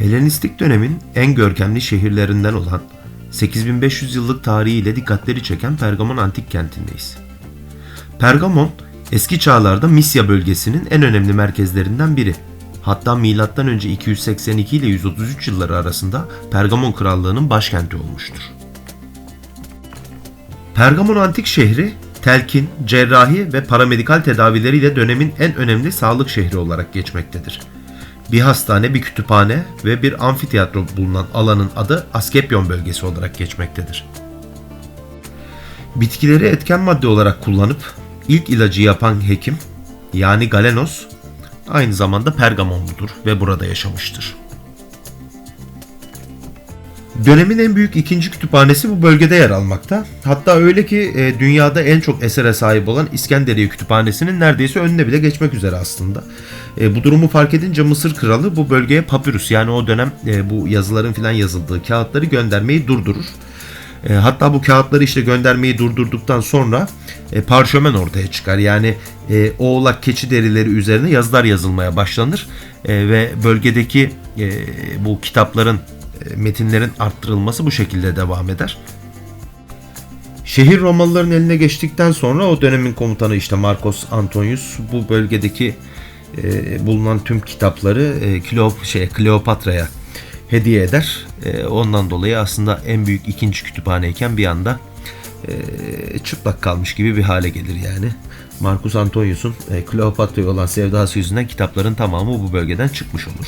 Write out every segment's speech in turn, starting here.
Helenistik dönemin en görkemli şehirlerinden olan 8500 yıllık tarihiyle dikkatleri çeken Pergamon antik kentindeyiz. Pergamon, eski çağlarda Misya bölgesinin en önemli merkezlerinden biri. Hatta M.Ö. 282 ile 133 yılları arasında Pergamon Krallığı'nın başkenti olmuştur. Pergamon antik şehri telkin, cerrahi ve paramedikal tedavileriyle dönemin en önemli sağlık şehri olarak geçmektedir. Bir hastane, bir kütüphane ve bir amfiteyatro bulunan alanın adı Askepyon bölgesi olarak geçmektedir. Bitkileri etken madde olarak kullanıp ilk ilacı yapan hekim yani Galenos aynı zamanda Pergamonludur ve burada yaşamıştır. Dönemin en büyük ikinci kütüphanesi bu bölgede yer almakta. Hatta öyle ki e, dünyada en çok esere sahip olan İskenderiye Kütüphanesi'nin neredeyse önüne bile geçmek üzere aslında. E, bu durumu fark edince Mısır kralı bu bölgeye papyrus yani o dönem e, bu yazıların filan yazıldığı kağıtları göndermeyi durdurur. E, hatta bu kağıtları işte göndermeyi durdurduktan sonra e, parşömen ortaya çıkar. Yani e, oğlak keçi derileri üzerine yazılar yazılmaya başlanır E, ve bölgedeki e, bu kitapların metinlerin arttırılması bu şekilde devam eder. Şehir Romalıların eline geçtikten sonra o dönemin komutanı işte Marcos Antonius bu bölgedeki e, bulunan tüm kitapları e, Kleop, şey, Kleopatra'ya hediye eder. E, ondan dolayı aslında en büyük ikinci kütüphaneyken bir anda e, çıplak kalmış gibi bir hale gelir yani. Marcus Antonius'un e, Kleopatra'ya olan sevdası yüzünden kitapların tamamı bu bölgeden çıkmış olur.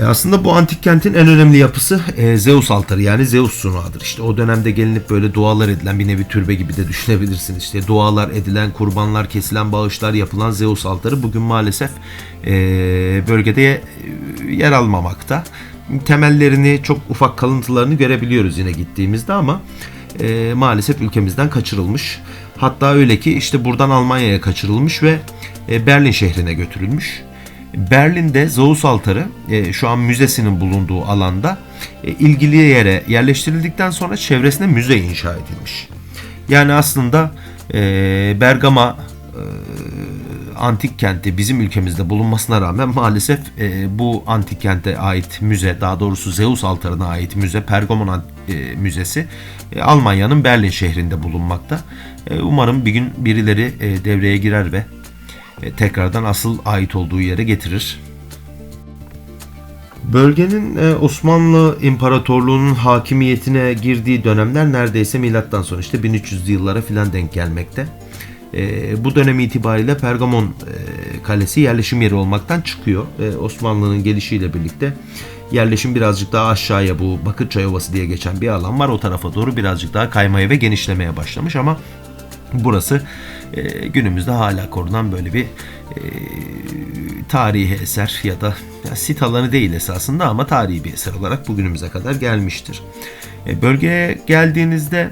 E, Aslında bu antik kentin en önemli yapısı e, Zeus altarı yani Zeus sunağıdır. İşte o dönemde gelinip böyle dualar edilen bir nevi türbe gibi de düşünebilirsiniz. İşte dualar edilen, kurbanlar kesilen, bağışlar yapılan Zeus altarı bugün maalesef e, bölgede e, yer almamakta. Temellerini çok ufak kalıntılarını görebiliyoruz yine gittiğimizde ama e, maalesef ülkemizden kaçırılmış. Hatta öyle ki işte buradan Almanya'ya kaçırılmış ve e, Berlin şehrine götürülmüş. Berlin'de Zeus altarı e, şu an müzesinin bulunduğu alanda e, ilgili yere yerleştirildikten sonra çevresine müze inşa edilmiş. Yani aslında e, Bergama antik kenti bizim ülkemizde bulunmasına rağmen maalesef bu antik kente ait müze daha doğrusu Zeus altarına ait müze Pergamon Müzesi Almanya'nın Berlin şehrinde bulunmakta. Umarım bir gün birileri devreye girer ve tekrardan asıl ait olduğu yere getirir. Bölgenin e, Osmanlı İmparatorluğu'nun hakimiyetine girdiği dönemler neredeyse milattan sonra işte 1300'lü yıllara filan denk gelmekte. E, bu dönem itibariyle Pergamon e, Kalesi yerleşim yeri olmaktan çıkıyor. E, Osmanlı'nın gelişiyle birlikte yerleşim birazcık daha aşağıya bu Bakırçay Ovası diye geçen bir alan var. O tarafa doğru birazcık daha kaymaya ve genişlemeye başlamış ama burası e, günümüzde hala korunan böyle bir e, tarihi eser ya da ya sit alanı değil esasında ama tarihi bir eser olarak bugünümüze kadar gelmiştir. E, bölgeye geldiğinizde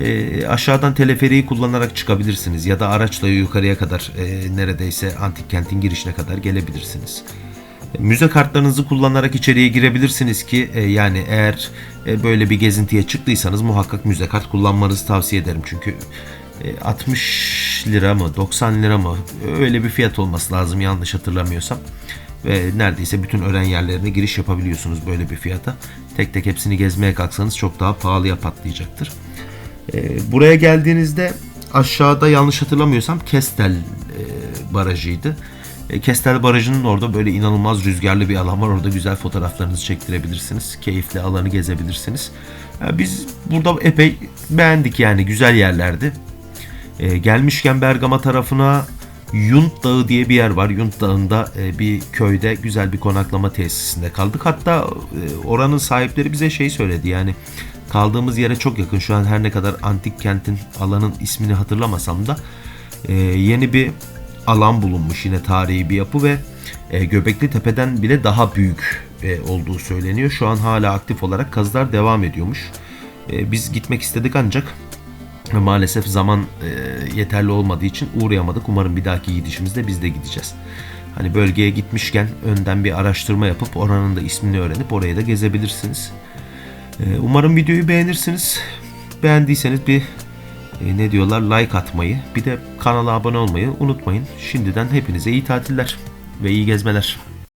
e, aşağıdan teleferiği kullanarak çıkabilirsiniz ya da araçla yukarıya kadar e, neredeyse antik kentin girişine kadar gelebilirsiniz. E, Müze kartlarınızı kullanarak içeriye girebilirsiniz ki e, yani eğer e, böyle bir gezintiye çıktıysanız muhakkak müze kart kullanmanızı tavsiye ederim çünkü 60 lira mı 90 lira mı öyle bir fiyat olması lazım yanlış hatırlamıyorsam ve neredeyse bütün öğren yerlerine giriş yapabiliyorsunuz böyle bir fiyata. Tek tek hepsini gezmeye kalksanız çok daha pahalıya patlayacaktır. E, buraya geldiğinizde aşağıda yanlış hatırlamıyorsam Kestel e, barajıydı. E, Kestel Barajı'nın orada böyle inanılmaz rüzgarlı bir alan var. Orada güzel fotoğraflarınızı çektirebilirsiniz. Keyifli alanı gezebilirsiniz. E, biz burada epey beğendik yani güzel yerlerdi. E, gelmişken Bergama tarafına Yunt Dağı diye bir yer var. Yunt Dağı'nda e, bir köyde güzel bir konaklama tesisinde kaldık. Hatta e, oranın sahipleri bize şey söyledi yani kaldığımız yere çok yakın. Şu an her ne kadar antik kentin alanın ismini hatırlamasam da e, yeni bir alan bulunmuş yine tarihi bir yapı ve e, Göbekli Tepe'den bile daha büyük e, olduğu söyleniyor. Şu an hala aktif olarak kazılar devam ediyormuş. E, biz gitmek istedik ancak ve maalesef zaman e, yeterli olmadığı için uğrayamadık. Umarım bir dahaki gidişimizde biz de gideceğiz. Hani bölgeye gitmişken önden bir araştırma yapıp oranın da ismini öğrenip orayı da gezebilirsiniz. E, umarım videoyu beğenirsiniz. Beğendiyseniz bir e, ne diyorlar like atmayı bir de kanala abone olmayı unutmayın. Şimdiden hepinize iyi tatiller ve iyi gezmeler.